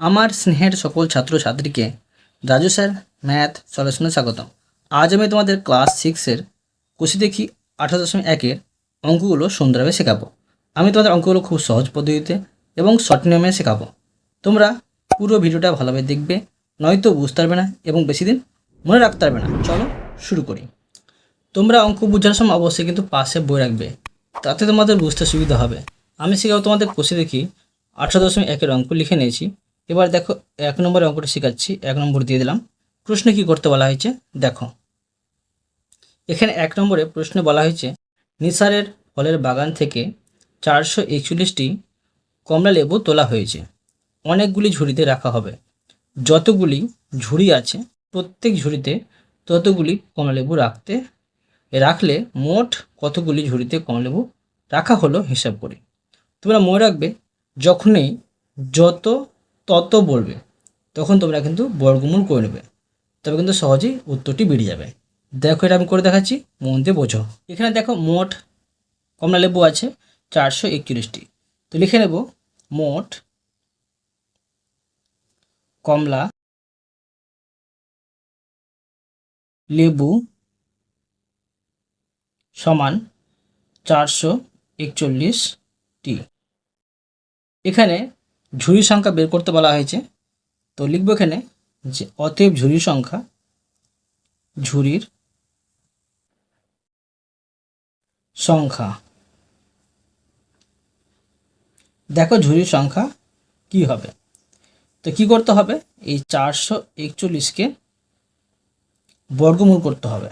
আমার স্নেহের সকল ছাত্রছাত্রীকে। রাজু স্যার, ম্যাথ সলিউশনে স্বাগতম। আজ আমি তোমাদের ক্লাস সিক্সের কুশি দেখি আঠারো দশমিক একের অঙ্কগুলো সুন্দরভাবে শেখাবো। আমি তোমাদের অঙ্কগুলো খুব সহজ পদ্ধতিতে এবং শর্ট নিয়মে শেখাবো। তোমরা পুরো ভিডিওটা ভালোভাবে দেখবে, নয়তো বুঝতে পারবে না এবং বেশি দিন মনে রাখতে পারবে না। চলো শুরু করি। তোমরা অঙ্ক বোঝার সময় অবশ্যই কিন্তু পাশে বই রাখবে, তাতে তোমাদের বুঝতে সুবিধা হবে। আমি শেখাবো তোমাদের কোষে দেখি আঠারো দশমিক একের অঙ্ক লিখে নিয়েছি। এবার দেখো, এক নম্বরে অঙ্কটা শেখাচ্ছি, এক নম্বর দিয়ে দিলাম। প্রশ্নে কি করতে বলা হয়েছে? দেখো। এখানে এক নম্বরে প্রশ্নে বলা হয়েছে, নিসারের ফলের বাগান থেকে চারশো একচল্লিশটি কমলা লেবু তোলা হয়েছে। অনেকগুলি ঝুড়িতে রাখা হবে। যতগুলি ঝুড়ি আছে, প্রত্যেক ঝুড়িতে ততগুলি কমলালেবু রাখতে, রাখলে মোট কতগুলি ঝুড়িতে কমলালেবু রাখা হলো হিসাব করে। তোমরা মনে রাখবে, যখনই যত তত বলবে, তখন তোমরা কিন্তু বর্গমূল করে নেবে। তবে কিন্তু সহজেই উত্তরটি বেরিয়ে যাবে। দেখো এটা আমি করে দেখাচ্ছি, মন দিয়ে বোঝো। এখানে দেখো মোট কমলালেবু আছে চারশো একচল্লিশটি। তো লিখে নেব, মোট কমলা লেবু সমান চারশো একচল্লিশটি। এখানে ঝুড়ির সংখ্যা বের করতে বলা হয়েছে। তো লিখব এখানে যে অতএব ঝুড়ির সংখ্যা ঝুড়ির সংখ্যা। দেখো ঝুড়ির সংখ্যা কি হবে? তো কি করতে হবে? এই চারশো একচল্লিশকে বর্গমূল করতে হবে।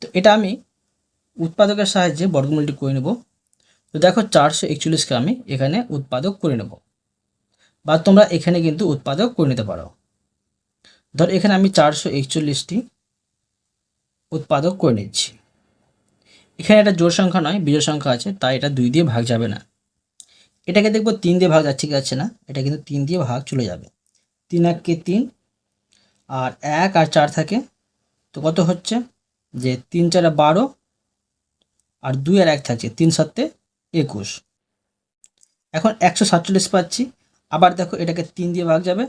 তো এটা আমি উৎপাদকের সাহায্যে বর্গমূলটি করে নেব। তো দেখো চারশো একচল্লিশকে আমি এখানে উৎপাদক করে নেব। বা তোমরা এখানে কিন্তু উৎপাদক করে নিতে পারো। ধর এখানে আমি চারশো একচল্লিশটি উৎপাদক করে নিচ্ছি। এখানে একটা জোর সংখ্যা নয়, বিজোড় সংখ্যা আছে, তাই এটা দুই দিয়ে ভাগ যাবে না। এটাকে দেখব তিন দিয়ে ভাগ যাচ্ছে কি যাচ্ছে না, এটা কিন্তু তিন দিয়ে ভাগ চলে যাবে। তিন এককে তিন আর এক আর চার থাকে, তো কত হচ্ছে? যে তিন চারে বারো আর দুই আর এক থাকছে, তিন সাতে একুশ। এখন একশো সাতচল্লিশ পাচ্ছি। আবার দেখো এটাকে তিন দিয়ে ভাগ যাবে।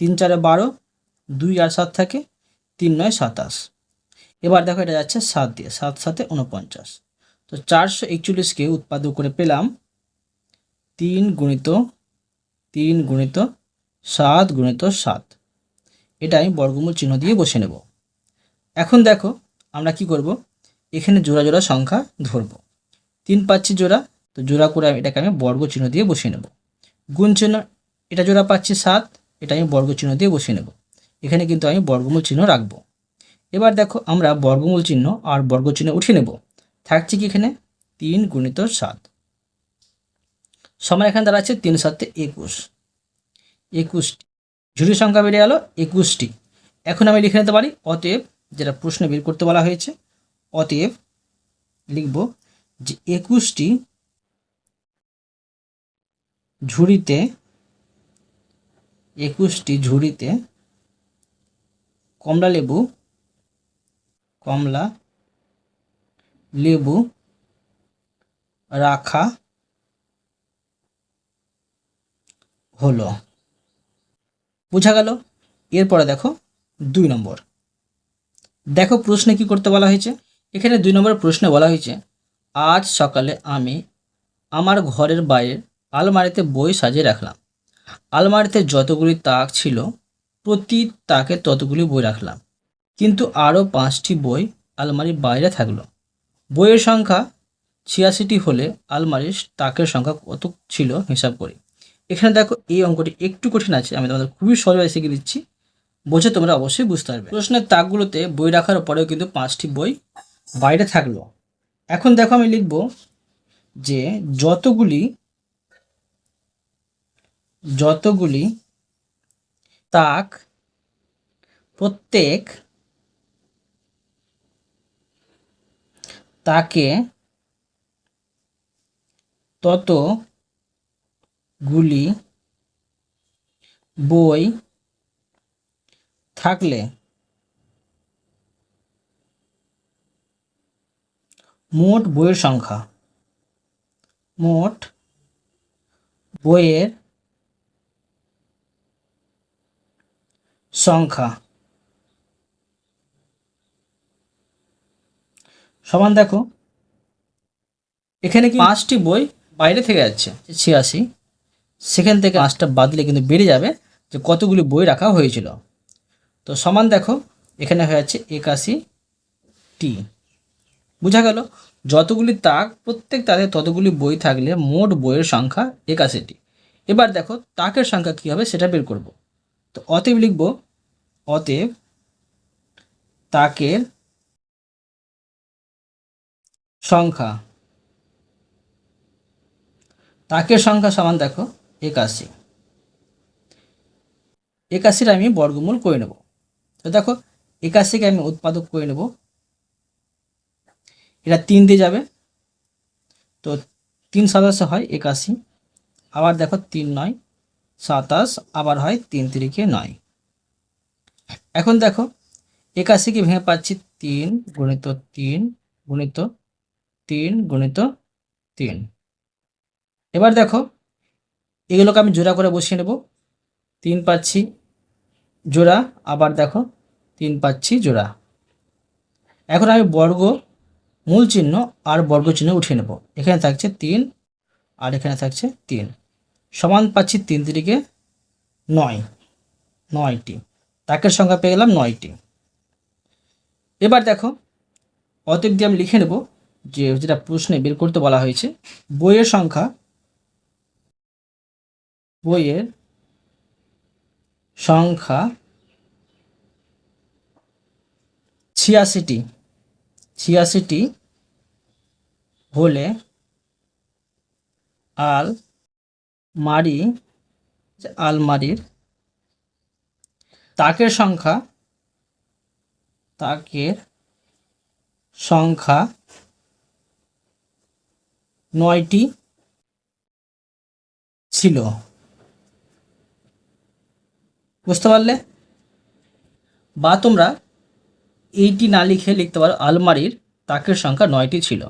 তিন চারে বারো, দুই আর সাত থাকে, তিন নয় সাতাশ। এবার দেখো এটা যাচ্ছে সাত দিয়ে, সাত সাতে উনপঞ্চাশ তো চারশো একচল্লিশকে উৎপাদক করে পেলাম তিন গুণিত তিন গুণিত সাত গুণিত সাত। এটা আমি বর্গমূল চিহ্ন দিয়ে বসে নেব। এখন দেখো আমরা কি করব? এখানে জোড়া জোড়া সংখ্যা ধরব। তিন পাচ্ছি জোড়া, তো জোড়া করে আমি এটাকে আমি বর্গ চিহ্ন দিয়ে বসিয়ে নেব। গুণ চিহ্ন, এটা জোড়া পাচ্ছি সাত, এটা আমি বর্গ চিহ্ন দিয়ে বসিয়ে নেব। এখানে কিন্তু আমি বর্গমূল চিহ্ন রাখব। এবার দেখো আমরা বর্গমূল চিহ্ন আর বর্গ চিহ্ন উঠিয়ে নেব। থাকছে কি এখানে? তিন গুণিত সাত। সময় এখানে দাঁড়াচ্ছে তিন সাতে একুশ। একুশটি। ঝুড়ি সংখ্যা বেড়ে গেল একুশটি। এখন আমি লিখে নিতে পারি, অতএব যেটা প্রশ্ন বের করতে বলা হয়েছে, অতএব লিখব যে একুশটি ঝুড়িতে একুশটি ঝুড়িতে কমলা লেবু কমলা লেবু রাখা হলো। বোঝা গেল? এরপরে দেখো দুই নম্বর। দেখো প্রশ্নে কি করতে বলা হয়েছে? এখানে দুই নম্বর প্রশ্নে বলা হয়েছে আজ সকালে আমি আমার ঘরের বাইরের আলমারিতে বই সাজিয়ে রাখলাম। আলমারিতে যতগুলি তাক ছিল, প্রতি তাকে ততগুলি বই রাখলাম। কিন্তু আরও পাঁচটি বই আলমারির বাইরে থাকল। বইয়ের সংখ্যা ছিয়াশিটি হলে আলমারির তাকের সংখ্যা কত ছিল হিসাব করি। এখানে দেখো এই অঙ্কটি একটু কঠিন আছে, আমি তোমাদের খুবই সহজভাবে শিখে দিচ্ছি। বোঝে তোমরা অবশ্যই বুঝতে পারবে। প্রশ্নের তাকগুলোতে বই রাখার পরেও কিন্তু পাঁচটি বই বাইরে থাকল। এখন দেখো আমি লিখব যে যতগুলি যতগুলি তাক প্রত্যেক তাকে তত গুলি বই থাকলে মোট বইয়ের সংখ্যা। মোট বইয়ের সংখ্যা। সমান দেখো। এখানে কি পাঁচটি বই বাইরে থেকে যাচ্ছে। ছিয়াশি। সেখান থেকে পাঁচটা বাদ দিলে কিন্তু বেড়ে যাবে যে কতগুলি বই রাখা হয়েছিল। তো সমান দেখো এখানে হয়ে যাচ্ছে একাশি টি বোঝা গেল, যতগুলি তাক, প্রত্যেক তাকে ততগুলি বই থাকলে মোট বইয়ের সংখ্যা একাশিটি। এবার দেখো, তাকের সংখ্যা কী হবে সেটা বের করব। তো অতএব লিখব, অতএব তাকের সংখ্যা তাকের সংখ্যা সমান দেখো, একাশি। একাশির আমি বর্গমূল করে নেব। তো দেখো, একাশিকে আমি উৎপাদক করে নেব। এটা তিন দিয়ে যাবে। তো তিন সাতাশে হয় একাশি, আবার দেখো তিন নয়, সাতাশ, আবার হয় তিন তিরিকে নয়। এখন দেখো একাশিকে ভেঙে পাচ্ছি তিন গুণিত তিন গুণিত তিন গুণিত তিন। এবার দেখো, এগুলোকে আমি জোড়া করে বসিয়ে নেব। তিন পাচ্ছি জোড়া, আবার দেখো তিন পাচ্ছি জোড়া। এখন আমি বর্গ মূল চিহ্ন আর বর্গ চিহ্ন উঠিয়ে নেব। এখানে থাকছে তিন আর এখানে থাকছে তিন। সমান পাচ্ছি তিন তিরিকে নয়, নয়টি। তাকের সংখ্যা পেয়ে গেলাম নয়টি। এবার দেখো, অতএব দিয়ে আমি লিখে নেব যে যেটা প্রশ্নে বের করতে বলা হয়েছে, বইয়ের সংখ্যা বইয়ের সংখ্যা ছিয়াশিটি ছিয়াশিটি হলে আল মারি আলমারির তাকের সংখ্যা তাকের সংখ্যা নয়টি ছিল। বুঝতে পারলে? বা তোমরা এইটি না লিখে লিখতে পারো আলমারির তাকের সংখ্যা নয়টি ছিল।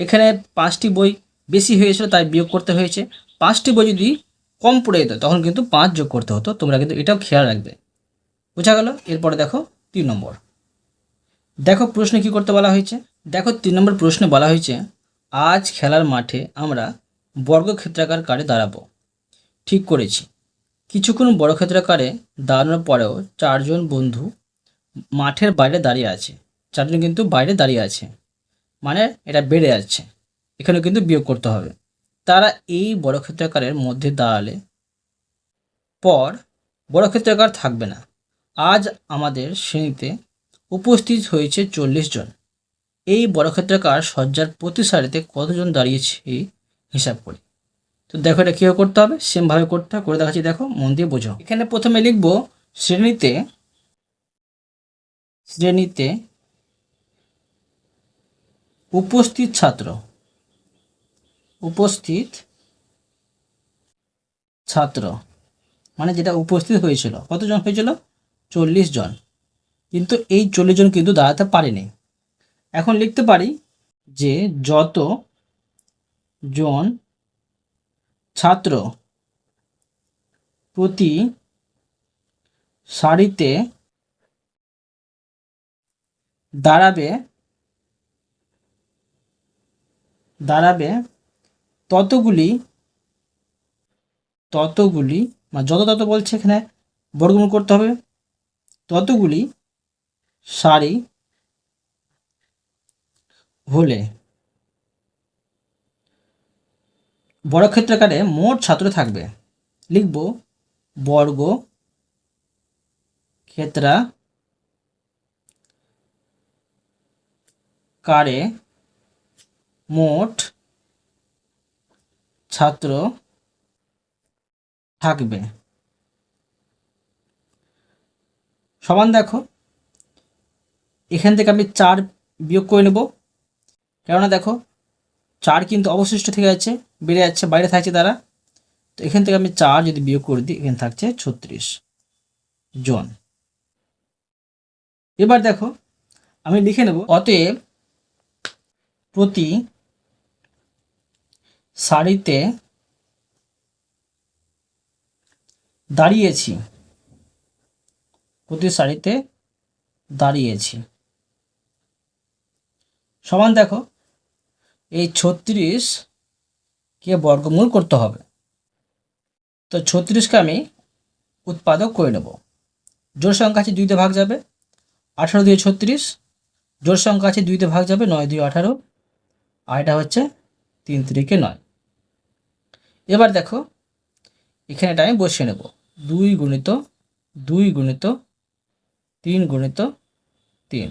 এখানে পাঁচটি বই বেশি হয়েছিল, তাই বিয়োগ করতে হয়েছে। পাঁচটি বই যদি কম পড়ে যেত, তখন কিন্তু পাঁচ যোগ করতে হতো। তোমরা কিন্তু এটাও খেয়াল রাখবে। বোঝা গেল? এরপরে দেখো তিন নম্বর। দেখো প্রশ্নে কি করতে বলা হয়েছে? দেখো তিন নম্বর প্রশ্নে বলা হয়েছে, আজ খেলার মাঠে আমরা বর্গক্ষেত্রাকার কারে দাঁড়াবো? ঠিক করেছি। কিছুক্ষণ বর্গক্ষেত্রাকারে দাঁড়ানোর পরেও চারজন বন্ধু মাঠের বাইরে দাঁড়িয়ে আছে। চারজন কিন্তু বাইরে দাঁড়িয়ে আছে। মানে এটা বেড়ে যাচ্ছে। এখানে কিন্তু বিয়োগ করতে হবে। তারা এই বর্গক্ষেত্রাকারের মধ্যে দাঁড়ালে পর বর্গক্ষেত্রাকার থাকবে না। আজ আমাদের শ্রেণীতে উপস্থিত হয়েছে চল্লিশ জন। এই বর্গক্ষেত্রাকার সজ্জার প্রতি সারিতে কতজন দাঁড়িয়েছে হিসাব করি। তো দেখো এটা কীভাবে করতে হবে? সেমভাবে করতে হবে। করে দেখাচ্ছি, দেখো, মন দিয়ে বোঝো। এখানে প্রথমে লিখব, শ্রেণীতে শ্রেণীতে উপস্থিত ছাত্র। উপস্থিত ছাত্র। মানে যেটা উপস্থিত হয়েছিল। কতজন হয়েছিল? চল্লিশ জন। কিন্তু এই চল্লিশ জন কিন্তু দাঁড়াতে পারেনি। এখন লিখতে পারি যে যত জন ছাত্র প্রতি সারিতে দাঁড়াবে দাঁড়াবে, ততগুলি ততগুলি মানে যত তত বলছে এখানে বর্গমূল করতে হবে, ততগুলি সারি হলে বড় ক্ষেত্রাকারে মোট ছাত্র থাকবে। লিখব বর্গ ক্ষেত্রা কারে মোট ছাত্র থাকবে। সমান দেখো, এখান থেকে আমি চার বিয়োগ করে নেব। কেননা দেখো, চার কিন্তু অবশিষ্ট থেকে যাচ্ছে, বেড়ে যাচ্ছে, বাইরে থাকছে তারা। তো এখান থেকে আমি চার যদি বিয়োগ করে দিই, এখানে থাকছে ছত্রিশ জন। এবার দেখো, আমি লিখে নেব, অতএব প্রতি সারিতে দাঁড়িয়েছি। প্রতি সারিতে দাঁড়িয়েছি। সমান দেখো, এই ছত্রিশ কে বর্গমূল করতে হবে। তো ছত্রিশকে আমি উৎপাদক করে নেব। জোর সংখ্যা আছে দুইতে ভাগ যাবে, আঠারো দিয়ে ছত্রিশ। জোর সংখ্যা আছে দুইতে ভাগ যাবে, নয় দুই আঠারো। আর এটা হচ্ছে তিন তিরিকে নয়। এবার দেখো, এখানে এটা আমি বসিয়ে নেব। দুই গুণিত দুই গুণিত, তিন গুণিত, তিন।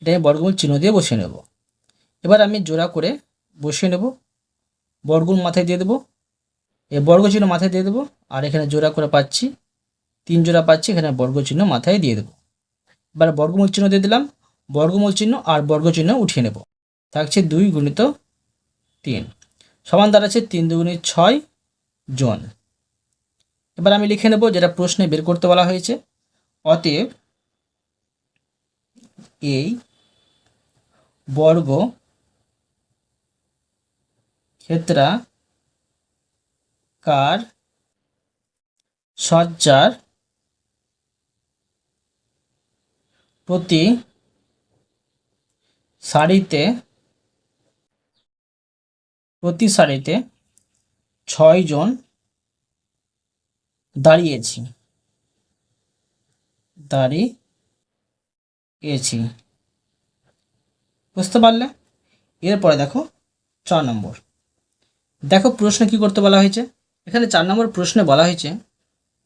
এটা আমি বর্গমূল চিহ্ন দিয়ে বসিয়ে নেব। এবার আমি জোড়া করে বসিয়ে নেব। বর্গমূল মাথায় দিয়ে দেবো। এই বর্গ চিহ্ন মাথায় দিয়ে দেবো। আর এখানে জোড়া করে পাচ্ছি, তিন জোড়া পাচ্ছি, এখানে বর্গ চিহ্ন মাথায় দিয়ে দেবো। এবার বর্গমূল চিহ্ন দিয়ে দিলাম। বর্গমূল চিহ্ন আর বর্গ চিহ্ন উঠিয়ে নেব। থাকছে দুই গুণিত, তিন। সমান দাঁড়াচ্ছে তিন দুগুণিত ছয় জন। এবার আমি লিখে নেব যেটা প্রশ্নে বের করতে বলা হয়েছে। অতএব এই বর্গ ক্ষেত্রা কার সজ্জার প্রতি সারিতে প্রতি সারিতে ছয় জন দাঁড়িয়েছি। দাঁড়িয়েছি। বুঝতে পারলে? এরপরে দেখো চার নম্বর। দেখো প্রশ্ন কি করতে বলা হয়েছে? এখানে চার নম্বর প্রশ্নে বলা হয়েছে,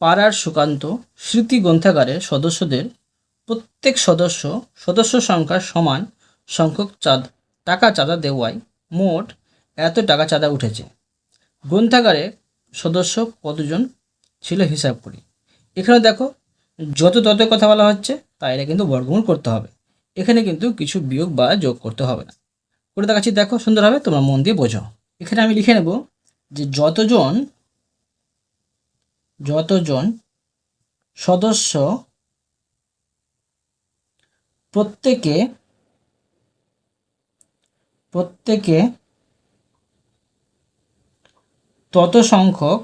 পাড়ার সুকান্ত স্মৃতি গ্রন্থাগারের সদস্যদের প্রত্যেক সদস্য সদস্য সংখ্যা সমান সংখ্যক চাঁদ, টাকা চাঁদা দেওয়ায় মোট এত টাকা চাঁদা উঠেছে। গ্রন্থাগারে সদস্য কতজন ছিল হিসাব করি। এখানে দেখো, যত তত কথা বলা হচ্ছে, তাই এটা কিন্তু বর্গমূল করতে হবে। এখানে কিন্তু কিছু বিয়োগ বা যোগ করতে হবে না। করে দেখাচ্ছি, দেখো সুন্দরভাবে তোমরা মন দিয়ে বোঝো। এখানে আমি লিখে নেব যে যতজন যতজন সদস্য প্রত্যেকে প্রত্যেকে তত সংখ্যক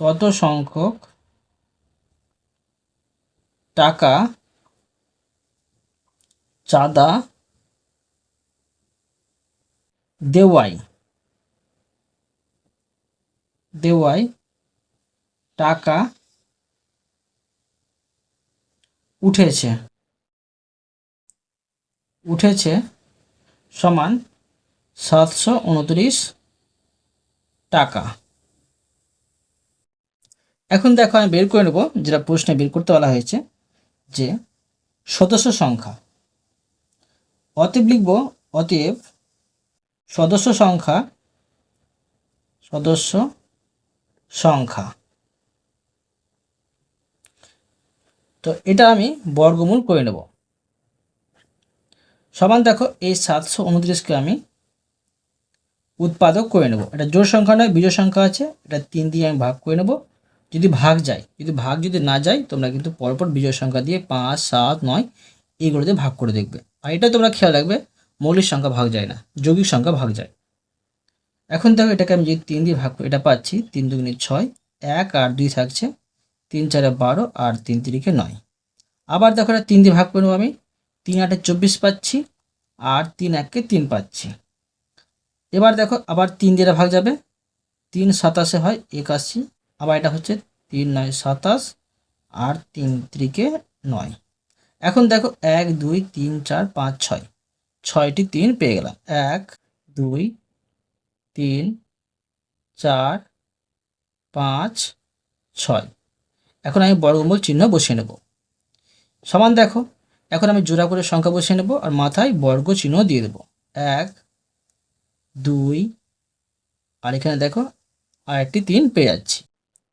তত সংখ্যক টাকা চাঁদা দেওয়াই দেওয়াই টাকা উঠেছে উঠেছে সমান সাতশো উনত্রিশ টাকা। এখন দেখো আমি বের করে নেব, যেটা প্রশ্নে বের করতে বলা হয়েছে, যে সদস্য সংখ্যা। অতএব লিখব, অতএব সদস্য সংখ্যা সদস্য সংখ্যা। তো এটা আমি বর্গমূল করে নেব। সমান দেখো, এই সাতশো উনত্রিশকে আমি উৎপাদক করে নেব। এটা জোর সংখ্যা নয়, বিজোড় সংখ্যা আছে। এটা তিন দিয়ে আমি ভাগ করে নেব। যদি ভাগ যায়, যদি ভাগ যদি না যায়, তোমরা কিন্তু পরপর বিজয় সংখ্যা দিয়ে পাঁচ, সাত, নয় এইগুলো দিয়ে ভাগ করে দেখবে। আর এটা তোমরা খেয়াল রাখবে, মৌলিক সংখ্যা ভাগ যায় না, যৌগিক সংখ্যা ভাগ যায়। এখন দেখো এটাকে আমি যদি তিন দিয়ে ভাগ এটা পাচ্ছি, তিন দুগুণে ছয়, এক আর দুই থাকছে, তিন চারে বারো আর তিন তিরিকে নয়। আবার দেখো এটা তিন দিয়ে ভাগ করে নেব আমি, তিন আটে চব্বিশ পাচ্ছি, আর তিন এককে তিন পাচ্ছি। এবার দেখো আবার তিন দিয়ে ভাগ যাবে। তিন সাতাশে হয় একাশি। আবার এটা হচ্ছে তিন নয় সাতাশ আর তিন ত্রিকে নয়। এখন দেখো এক, দুই, তিন, চার, পাঁচ, ছয়। ছয়টি তিন পেয়ে গেলাম। এক, দুই, তিন, চার, পাঁচ, ছয়। এখন আমি বর্গমূল চিহ্ন বসিয়ে নেব। সমান দেখো। এখন আমি জোড়া করে সংখ্যা বসিয়ে নেব আর মাথায় বর্গ চিহ্ন দিয়ে দেবো। এক দুই, আর এখানে দেখো আর একটি তিন পেয়ে যাচ্ছি।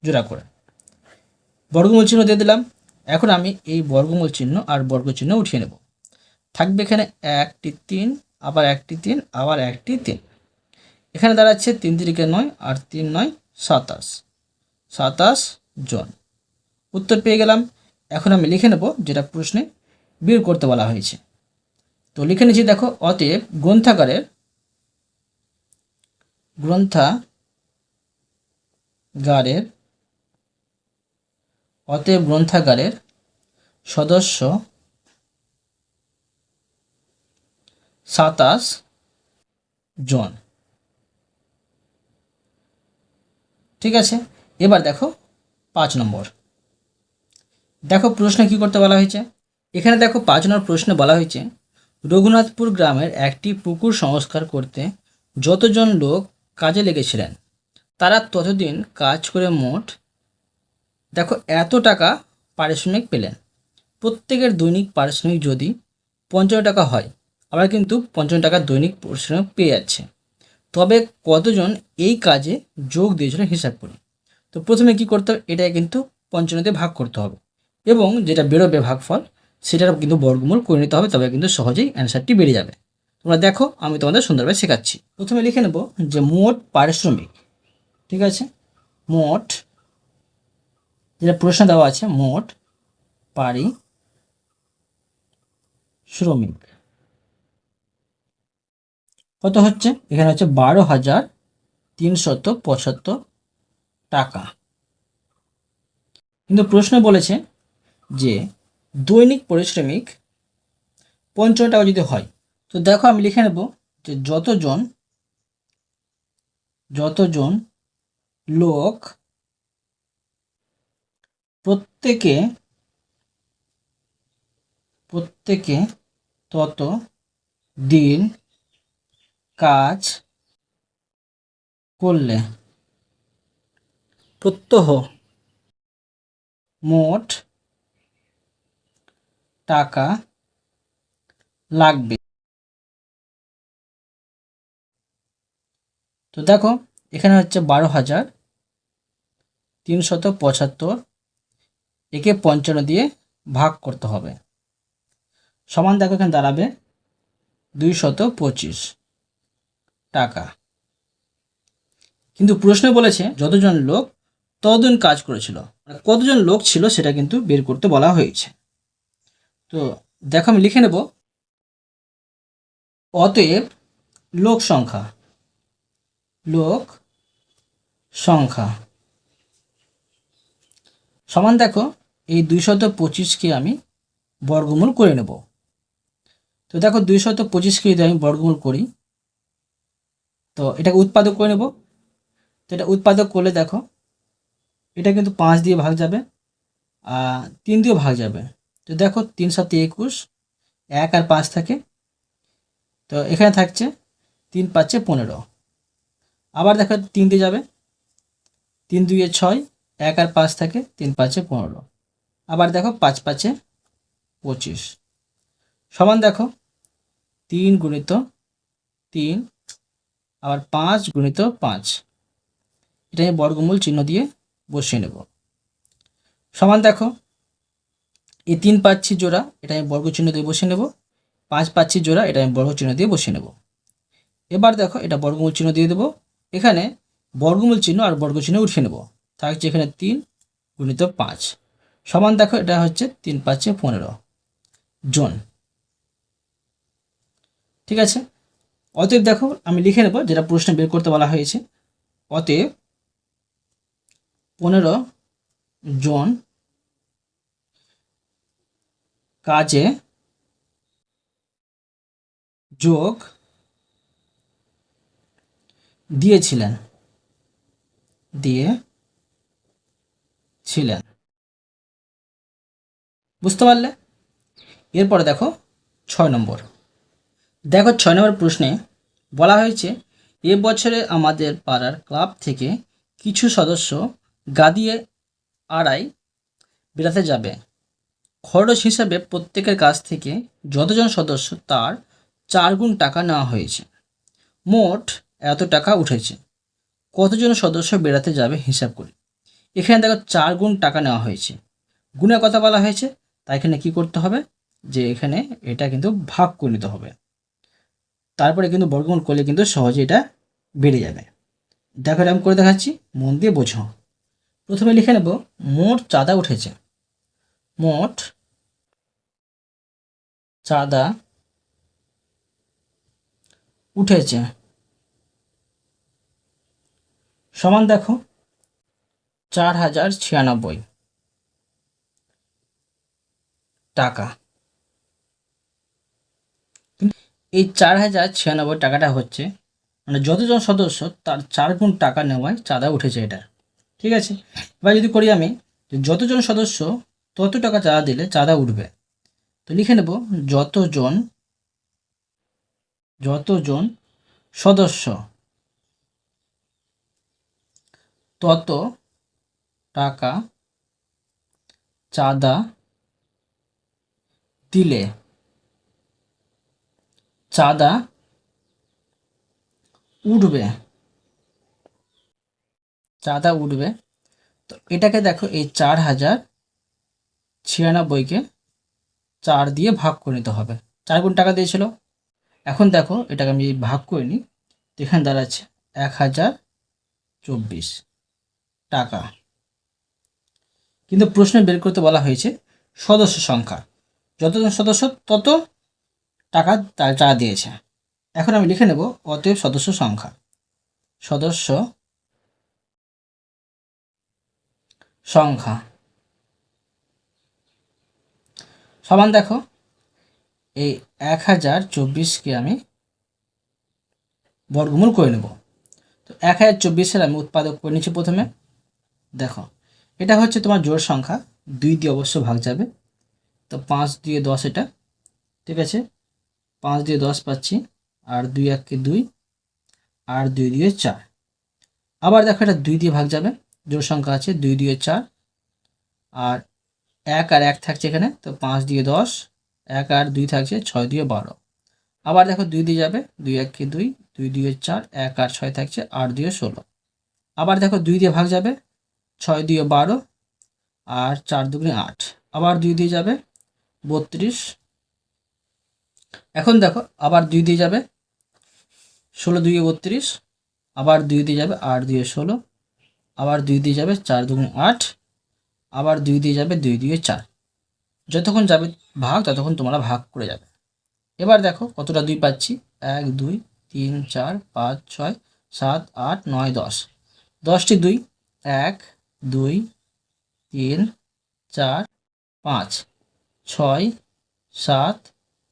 জোড়া করে। বর্গমূল চিহ্ন দিয়ে দিলাম। এখন আমি এই বর্গমূল চিহ্ন আর বর্গ চিহ্ন উঠিয়ে নেব। থাকবে এখানে একটি তিন, আবার একটি তিন, আবার একটি তিন। এখানে দাঁড়াচ্ছে তিন তিরিকে নয় আর তিন নয় সাতাশ। সাতাশ জন। উত্তর পেয়ে গেলাম। এখন আমি লিখে নেব যেটা প্রশ্নে বের করতে বলা হয়েছে। তো লিখে নিচ্ছি দেখো অতএব গ্রন্থাগারের গ্রন্থাগারের, অতএব গ্রন্থাগারের সদস্য সাতাশ জন। ঠিক আছে? এবার দেখো পাঁচ নম্বর। দেখো প্রশ্নে কি করতে বলা হয়েছে? এখানে দেখো পাঁচ নম্বর প্রশ্নে বলা হয়েছে, রঘুনাথপুর গ্রামের একটি পুকুর সংস্কার করতে যতজন লোক কাজে লেগেছিলেন। তারা ততদিন কাজ করে মোট, দেখো, এত টাকা পারিশ্রমিক পেলেন। প্রত্যেকের দৈনিক পারিশ্রমিক যদি পঞ্চান্ন টাকা হয়, আবার কিন্তু পঞ্চান্ন টাকা দৈনিক পারিশ্রমিক পেয়ে যাচ্ছে। তবে কতজন এই কাজে যোগ দিয়েছিল হিসাব করি তো প্রথমে কি করতে হবে? এটাকে কিন্তু পঞ্চান্নতে ভাগ করতে হবে। এবং যেটা বেরোবে ভাগফল, সেটার কিন্তু বর্গমূল করে নিতে হবে, তবে কিন্তু সহজেই অ্যান্সারটি বেড়ে যাবে। তোমরা দেখো, আমি তোমাদের সুন্দরভাবে শেখাচ্ছি। প্রথমে লিখে নেব যে মোট পারিশ্রমিক, ঠিক আছে? মোট, যেটা প্রশ্ন দেওয়া আছে, মোট পারি শ্রমিক কত হচ্ছে? এখানে হচ্ছে বারো হাজার তিনশত পঁচাত্তর টাকা। কিন্তু প্রশ্ন বলেছে যে দৈনিক পরিশ্রমিক পঞ্চান্ন টাকা যদি হয় তো দেখো আমি লিখে নেব যে যতজন যতজন লোক প্রত্যেকে প্রত্যেকে তত দিন কাজ করলে প্রত্যহ মোট টাকা লাগবে। তো দেখো, এখানে হচ্ছে বারো হাজার তিনশত পঁচাত্তর। একে পঞ্চান্ন দিয়ে ভাগ করতে হবে। সমান দেখো এখানে দাঁড়াবে দুই শত পঁচিশ টাকা। কিন্তু প্রশ্নে বলেছে যতজন লোক ততদিন কাজ করেছিল মানে কতজন লোক ছিল সেটা কিন্তু বের করতে বলা হয়েছে। তো দেখো আমি লিখে নেব। অতএব লোক সংখ্যা লোক সংখ্যা। সমান দেখো, এই দুইশত পঁচিশকে আমি বর্গমূল করে নেব। তো দেখো, দুইশত পঁচিশকে যদি আমি বর্গমূল করি, তো এটাকে উৎপাদক করে নেব। তো এটা উৎপাদক করলে দেখো, এটা কিন্তু পাঁচ দিয়ে ভাগ যাবে, আর তিন দিয়েও ভাগ যাবে। তো দেখো, তিন সাথে একুশ, এক আর পাঁচ থাকে। তো এখানে থাকছে তিন পাঁচে পনেরো। আবার দেখো তিন দিয়ে যাবে। তিন দুইয়ে ছয়, এক আর পাঁচ থাকে, তিন পাঁচে পনেরো। আবার দেখো পাঁচ পাঁচে পঁচিশ। সমান দেখো, তিন গুণিত তিন, আবার পাঁচ গুণিত পাঁচ। এটা আমি বর্গমূল চিহ্ন দিয়ে বসিয়ে নেব। সমান দেখো, এই তিন পাচ্ছি জোড়া এটা আমি বর্গ চিহ্ন দিয়ে বসিয়ে নেব। পাঁচ পাচ্ছি জোড়া এটা আমি বর্গ চিহ্ন দিয়ে বসিয়ে নেব। এবার দেখো এটা বর্গমূল চিহ্ন দিয়ে দেবো। এখানে বর্গমূল চিহ্ন আর বর্গ চিহ্ন উঠিয়ে নেব। থাকছে এখানে তিন গুণিত পাঁচ। সমান দেখো, এটা হচ্ছে তিন পাঁচে পনেরো। জন। ঠিক আছে? অতএব দেখো, আমি লিখে নেব যেটা প্রশ্ন বের করতে বলা হয়েছে। অতএব পনেরো জন কাজে যোগ দিয়েছিলেন। দিয়ে ছিলেন বুঝতে পারলে? এরপরে দেখো ছয় নম্বর। দেখো ছয় নম্বর প্রশ্নে বলা হয়েছে, এ বছরে আমাদের পাড়ার ক্লাব থেকে কিছু সদস্য গাদিয়ে আড়াই বেড়াতে যাবে। খরচ হিসাবে প্রত্যেকের কাছ থেকে যতজন সদস্য তার চার গুণ টাকা নেওয়া হয়েছে। মোট এত টাকা উঠেছে। কতজন সদস্য বেড়াতে যাবে হিসাব করি। এখানে দেখো চার গুণ টাকা নেওয়া হয়েছে। গুণের কথা বলা হয়েছে, তাই এখানে কি করতে হবে? যে এখানে এটা কিন্তু ভাগ করে নিতে হবে। তারপরে কিন্তু বর্গমূল করলে কিন্তু সহজে এটা বেড়ে যাবে। দেখো এটা আমি করে দেখাচ্ছি, মন দিয়ে বোঝো। প্রথমে লিখে নেব, মোট চাঁদা উঠেছে। মোট চাঁদা উঠেছে। সমান দেখো, চার হাজার ছিয়ানব্বই টাকা। এই চার হাজার ছিয়ানব্বই টাকাটা হচ্ছে মানে যতজন সদস্য তার চার গুণ টাকা নেওয়ায় চাঁদা উঠেছে এটা। ঠিক আছে? এবার যদি করি আমি যতজন সদস্য তত টাকা চাঁদা দিলে চাঁদা উঠবে। তো লিখে নেব, যতজন যতজন সদস্য তত টাকা চাঁদা দিলে। চাঁদা উঠবে। চাঁদা উঠবে। তো এটাকে দেখো, এই চার হাজার ছিয়ানব্বইকে চার দিয়ে ভাগ করে নিতে হবে। চার গুণ টাকা দিয়েছিল। এখন দেখো, এটাকে আমি ভাগ করে নিই। এখানে দাঁড়াচ্ছে এক হাজার চব্বিশ। টাকা। কিন্তু প্রশ্নে বের করতে বলা হয়েছে সদস্য সংখ্যা। যতজন সদস্য, তত টাকা চা দিয়েছে। এখন আমি লিখে নেব অতএব সদস্য সংখ্যা। সদস্য সংখ্যা। সমান দেখো, এই এক হাজার চব্বিশকে আমি বর্গমূল করে নেব। তো এক হাজার চব্বিশের আমি উৎপাদক করে নিচ্ছি প্রথমে। দেখো, এটা হচ্ছে তোমার জোর সংখ্যা, দুই দিয়ে অবশ্য ভাগ যাবে। তো পাঁচ দিয়ে দশ এটা, ঠিক আছে? পাঁচ দিয়ে দশ পাচ্ছি, আর দুই এককে দুই, আর দুই দিয়ে চার। আবার দেখো এটা দুই দিয়ে ভাগ যাবে জোর সংখ্যা আছে দুই দিয়ে চার, আর এক আর এক থাকছে এখানে, তো পাঁচ দিয়ে দশ, এক আর দুই থাকছে ছয় দিয়ে বারো। আবার দেখো দুই দিয়ে যাবে, দুই এককে দুই দুই দিয়ে চার, এক আর ছয় থাকছে আট দিয়ে ষোলো। আবার দেখো দুই দিয়ে ভাগ যাবে ছয় দিয়ে বারো আর চার দুগুণে আট। আবার দুই দিয়ে যাবে বত্রিশ। এখন দেখো, আবার দুই দিয়ে যাবে ষোলো দুইয়ে বত্রিশ, আবার দুই দিয়ে যাবে আট দুয়ে ষোলো, আবার দুই দিয়ে যাবে চার দুগুণে আট, আবার দুই দিয়ে যাবে দুই দিয়ে চার। যতক্ষণ যাবে ভাগ, ততক্ষণ তোমরা ভাগ করে যাবে। এবার দেখো কতটা দুই পাচ্ছি? এক, দুই, তিন, চার, পাঁচ, ছয়, সাত, আট, নয়, দশ। দশটি দুই, এক দুই, তিন, চার, পাঁচ, ছয়, সাত,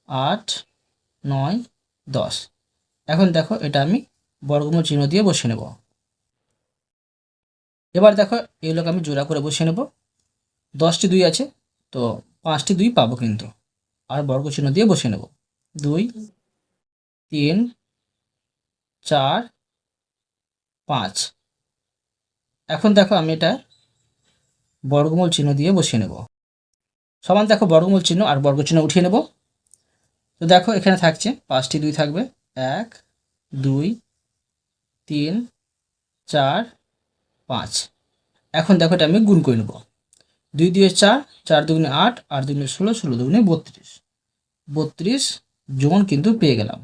আট, নয়, দশ। এখন দেখো এটা আমি বর্গমূল চিহ্ন দিয়ে বসে নেব। এবার দেখো এগুলোকে আমি জোড়া করে বসিয়ে নেব। দশটি দুই আছে, তো পাঁচটি দুই পাবো কিন্তু। আর বর্গ চিহ্ন দিয়ে বসিয়ে নেব। দুই, তিন, চার, পাঁচ। এখন দেখো আমি এটা বর্গমূল চিহ্ন দিয়ে বসিয়ে নেব। সমান দেখো বর্গমূল চিহ্ন আর বর্গ চিহ্ন উঠিয়ে নেব। তো দেখো এখানে থাকছে পাঁচটি দুই থাকবে। এক, দুই, তিন, চার, পাঁচ। এখন দেখো এটা আমি গুণ করে নেব। দুই দুই চার চার দুগুণে আট আট দুগুণে ষোলো ষোলো দুগুণে বত্রিশ। বত্রিশ জোন কিন্তু পেয়ে গেলাম।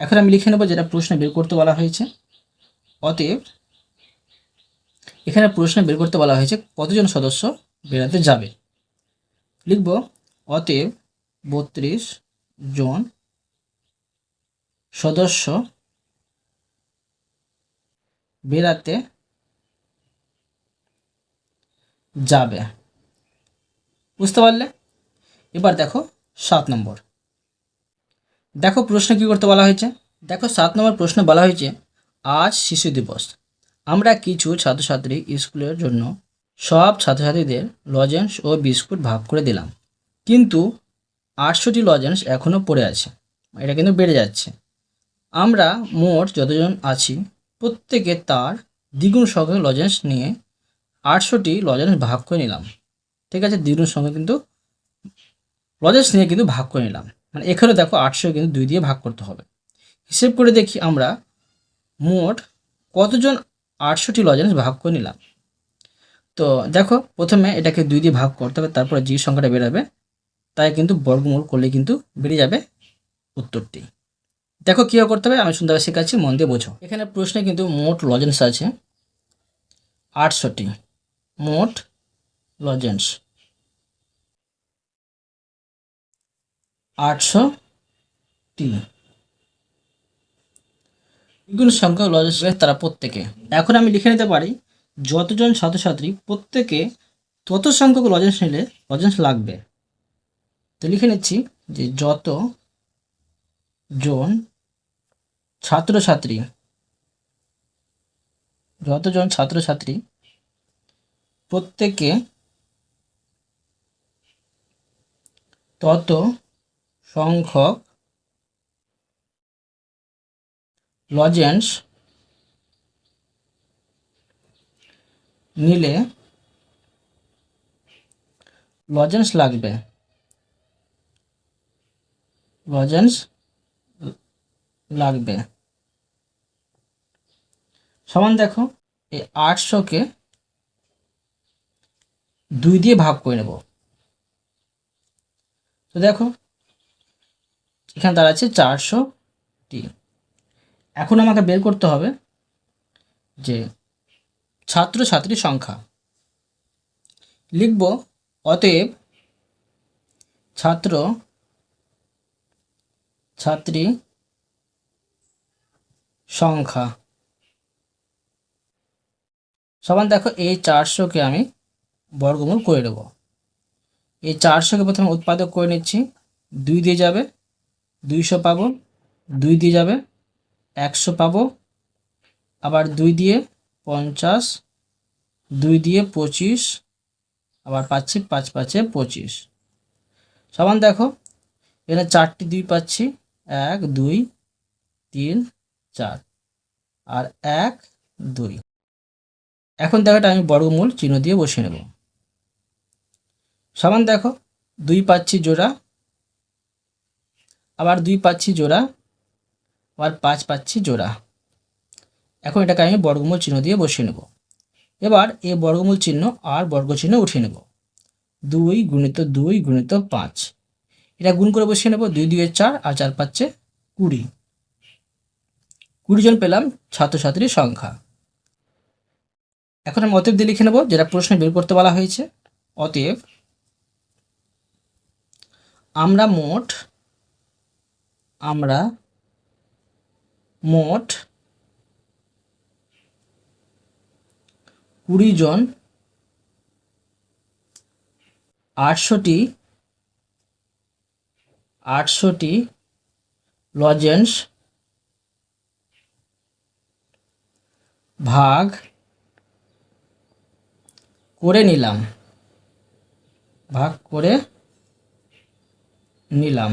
এখন আমি লিখে নেব যেটা প্রশ্নে বের করতে বলা হয়েছে। অতএব এখানে প্রশ্নে বের করতে বলা হয়েছে কতজন সদস্য বেড়াতে যাবে? লিখব, অতএব বত্রিশ জন সদস্য বেড়াতে যাবে। বুঝতে পারলে? এবার দেখো সাত নম্বর। দেখো প্রশ্ন কি করতে বলা হয়েছে? দেখো সাত নম্বর প্রশ্ন বলা হয়েছে, আজ শিশু দিবস। আমরা কিছু ছাত্রছাত্রী স্কুলের জন্য সব ছাত্রছাত্রীদের লজেন্স ও বিস্কুট ভাগ করে দিলাম। কিন্তু আটশোটি লজেন্স এখনও পড়ে আছে। এটা কিন্তু বেড়ে যাচ্ছে। আমরা মোট যতজন আছি, প্রত্যেকে তার দ্বিগুণ সংখ্যক লজেন্স নিয়ে আটশোটি লজেন্স ভাগ করে নিলাম। ঠিক আছে? দ্বিগুণ সংখ্যক কিন্তু লজেন্স নিয়ে কিন্তু ভাগ করে নিলাম। মানে এখানে দেখো আটশো কিন্তু দুই দিয়ে ভাগ করতে হবে। হিসেব করে দেখি আমরা মোট কতজন আটশোটি লজেন্স ভাগ করে নিলাম। তো দেখো, প্রথমে এটাকে দুই দিয়ে ভাগ করতে হবে, তারপরে যে সংখ্যাটা বেরোবে। তাই কিন্তু বর্গমূল করলে কিন্তু বেরিয়ে যাবে উত্তরটি। দেখো কীভাবে করতে হবে, আমি সুন্দরভাবে শেখাচ্ছি, মন দিয়ে বোঝো। এখানে প্রশ্নে কিন্তু মোট লজেন্স আছে আটশোটি মোট লজেন্স আটশো টি দ্বিগুণ সংখ্যক লজেন্স তারা প্রত্যেকে। এখন আমি লিখে নিতে পারি, যতজন ছাত্রছাত্রী প্রত্যেকে তত সংখ্যক লজেন্স নিলে লজেন্স লাগবে। তো লিখে নিচ্ছি যে যত জন ছাত্রছাত্রী, যতজন ছাত্রছাত্রী প্রত্যেকে তত সংখ্যক লজেন্স নিলে লজেন্স লাগবে। লজেন্স লাগবে। সমান দেখো, এই আটশোকে দুই দিয়ে ভাগ করে নেব। তো দেখো, এখানে দাঁড়াচ্ছে চারশো টি এখন আমাকে বের করতে হবে যে ছাত্রছাত্রী সংখ্যা। লিখব, অতএব ছাত্র ছাত্রী সংখ্যা। সমান দেখো এই চারশোকে আমি বর্গমূল করে নেব। এই চারশোকে প্রথমে উৎপাদক করে নিচ্ছি। দুই দিয়ে যাবে, দুইশো পাবো, দুই দিয়ে যাবে একশো পাবো। আবার দুই দিয়ে পঞ্চাশ, দুই দিয়ে পঁচিশ, আবার পাচ্ছি পাঁচ পাঁচে পঁচিশ। সমান দেখো, এখানে চারটি দুই পাচ্ছি, এক, দুই, তিন, চার, আর এক, দুই। এখন দেখো আমি বর্গমূল চিহ্ন দিয়ে বসিয়ে নেব। সমান দেখো, দুই পাচ্ছি জোড়া, আবার দুই পাচ্ছি জোড়া আবার পাঁচ পাচ্ছি জোড়া। এখন এটাকে আমি বর্গমূল চিহ্ন দিয়ে বসিয়ে নেব। এবার এই বর্গমূল চিহ্ন আর বর্গ চিহ্ন উঠিয়ে নেব। দুই গুণিত দুই গুণিত পাঁচ। এটা গুণ করে বসিয়ে নেব দুই দুই চার আর চার পাচ্ছে কুড়ি। কুড়ি জন পেলাম ছাত্রছাত্রীর সংখ্যা। এখন আমি অতএব দিয়ে লিখে নেব যেটা প্রশ্নে বের করতে বলা হয়েছে। অতএব আমরা মোট, আমরা মোট কুড়ি জন আটশোটি আটশোটি লজেন্স ভাগ করে নিলাম। ভাগ করে নিলাম।